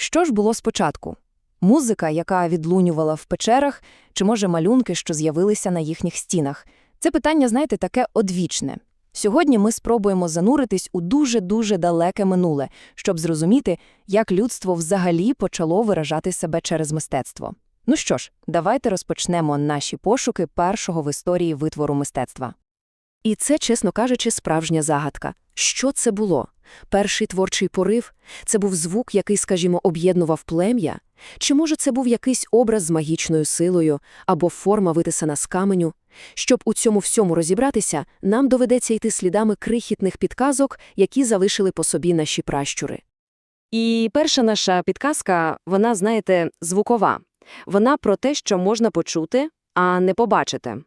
Що ж було спочатку? Музика, яка відлунювала в печерах, чи, може, малюнки, що з'явилися на їхніх стінах? Це питання, знаєте, таке одвічне. Сьогодні ми спробуємо зануритись у дуже-дуже далеке минуле, щоб зрозуміти, як людство взагалі почало виражати себе через мистецтво. Ну що ж, давайте розпочнемо наші пошуки першого в історії витвору мистецтва. І це, чесно кажучи, справжня загадка. Що це було? Перший творчий порив? Це був звук, який, скажімо, об'єднував плем'я? Чи, може, це був якийсь образ з магічною силою або форма витисана з каменю? Щоб у цьому всьому розібратися, нам доведеться йти слідами крихітних підказок, які залишили по собі наші пращури. І перша наша підказка, вона, знаєте, звукова. Вона про те, що можна почути, а не побачити.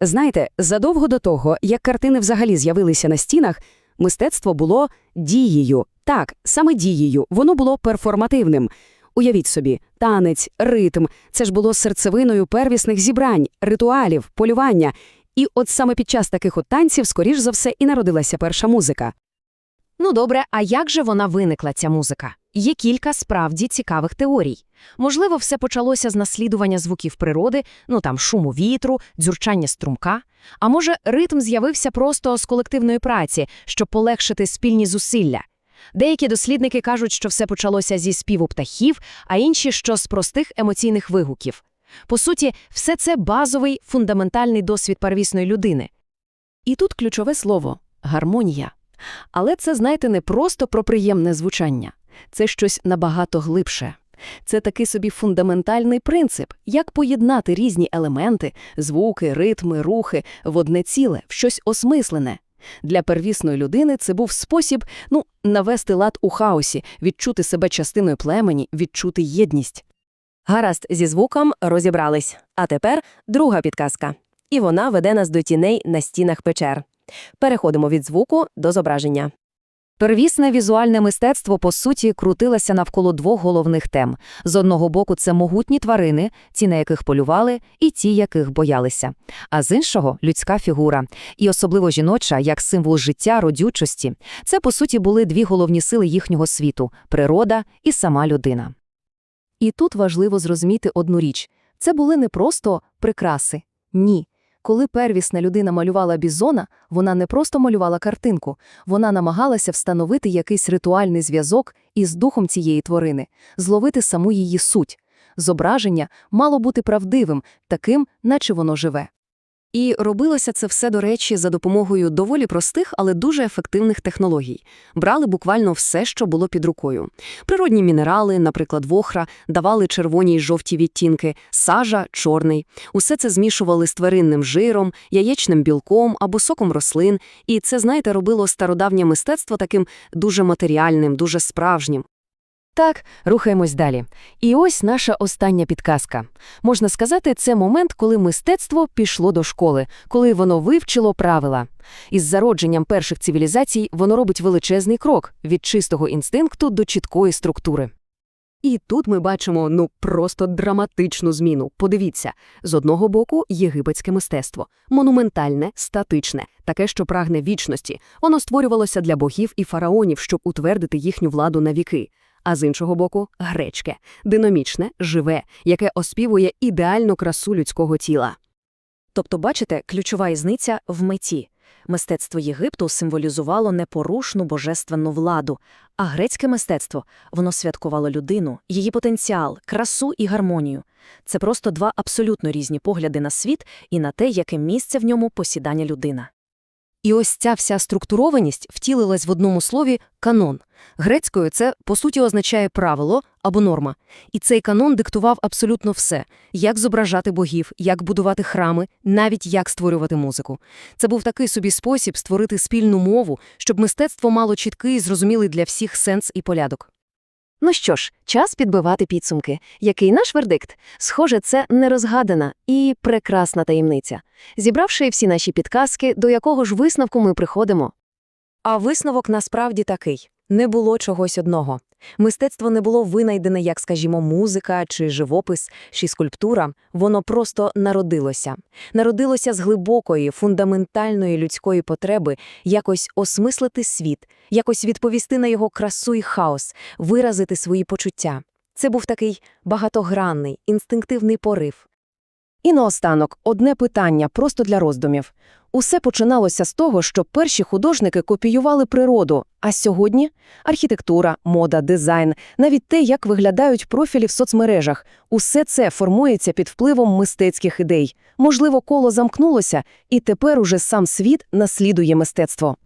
Знаєте, задовго до того, як картини взагалі з'явилися на стінах, мистецтво було дією. Так, саме дією, воно було перформативним. Уявіть собі, танець, ритм – це ж було серцевиною первісних зібрань, ритуалів, полювання. І от саме під час таких от танців, скоріш за все, і народилася перша музика. Ну добре, а як же вона виникла, ця музика? Є кілька справді цікавих теорій. Можливо, все почалося з наслідування звуків природи, ну там шуму вітру, дзюрчання струмка. А може, ритм з'явився просто з колективної праці, щоб полегшити спільні зусилля. Деякі дослідники кажуть, що все почалося зі співу птахів, а інші, що з простих емоційних вигуків. По суті, все це базовий, фундаментальний досвід первісної людини. І тут ключове слово – гармонія. Але це, знаєте, не просто про приємне звучання. Це щось набагато глибше. Це такий собі фундаментальний принцип, як поєднати різні елементи, звуки, ритми, рухи в одне ціле, в щось осмислене. Для первісної людини це був спосіб, ну, навести лад у хаосі, відчути себе частиною племені, відчути єдність. Гаразд, зі звуком розібрались. А тепер друга підказка. І вона веде нас до тіней на стінах печер. Переходимо від звуку до зображення. Первісне візуальне мистецтво, по суті, крутилося навколо двох головних тем. З одного боку, це могутні тварини, ті, на яких полювали, і ті, яких боялися. А з іншого – людська фігура. І особливо жіноча, як символ життя, родючості. Це, по суті, були дві головні сили їхнього світу – природа і сама людина. І тут важливо зрозуміти одну річ. Це були не просто прикраси. Ні. Коли первісна людина малювала бізона, вона не просто малювала картинку, вона намагалася встановити якийсь ритуальний зв'язок із духом цієї тварини, зловити саму її суть. Зображення мало бути правдивим, таким, наче воно живе. І робилося це все, до речі, за допомогою доволі простих, але дуже ефективних технологій. Брали буквально все, що було під рукою. Природні мінерали, наприклад, вохра, давали червоні й жовті відтінки, сажа – чорний. Усе це змішували з тваринним жиром, яєчним білком або соком рослин. І це, знаєте, робило стародавнє мистецтво таким дуже матеріальним, дуже справжнім. Так, рухаємось далі. І ось наша остання підказка. Можна сказати, це момент, коли мистецтво пішло до школи, коли воно вивчило правила. Із зародженням перших цивілізацій воно робить величезний крок від чистого інстинкту до чіткої структури. І тут ми бачимо ну просто драматичну зміну. Подивіться, з одного боку єгипетське мистецтво, монументальне, статичне, таке, що прагне вічності. Воно створювалося для богів і фараонів, щоб утвердити їхню владу на віки а з іншого боку гречке, динамічне, живе, яке оспівує ідеальну красу людського тіла. Тобто, бачите, ключова різниця в меті. Мистецтво Єгипту символізувало непорушну божественну владу, а грецьке мистецтво воно святкувало людину, її потенціал, красу і гармонію. Це просто два абсолютно різні погляди на світ і на те, яке місце в ньому посідання людина. І ось ця вся структурованість втілилась в одному слові канон. Грецькою це, по суті, означає правило або норма. І цей канон диктував абсолютно все: як зображати богів, як будувати храми, навіть як створювати музику. Це був такий собі спосіб створити спільну мову, щоб мистецтво мало чіткий і зрозумілий для всіх сенс і порядок. Ну що ж, час підбивати підсумки. Який наш вердикт? Схоже, це нерозгадана і прекрасна таємниця. Зібравши всі наші підказки, до якого ж висновку ми приходимо? А висновок насправді такий. Не було чогось одного. Мистецтво не було винайдене, як, скажімо, музика чи живопис, чи скульптура. Воно просто народилося. Народилося з глибокої, фундаментальної людської потреби якось осмислити світ, якось відповісти на його красу і хаос, виразити свої почуття. Це був такий багатогранний, інстинктивний порив. І наостанок, одне питання просто для роздумів. Усе починалося з того, що перші художники копіювали природу, а сьогодні – архітектура, мода, дизайн, навіть те, як виглядають профілі в соцмережах – усе це формується під впливом мистецьких ідей. Можливо, коло замкнулося, і тепер уже сам світ наслідує мистецтво.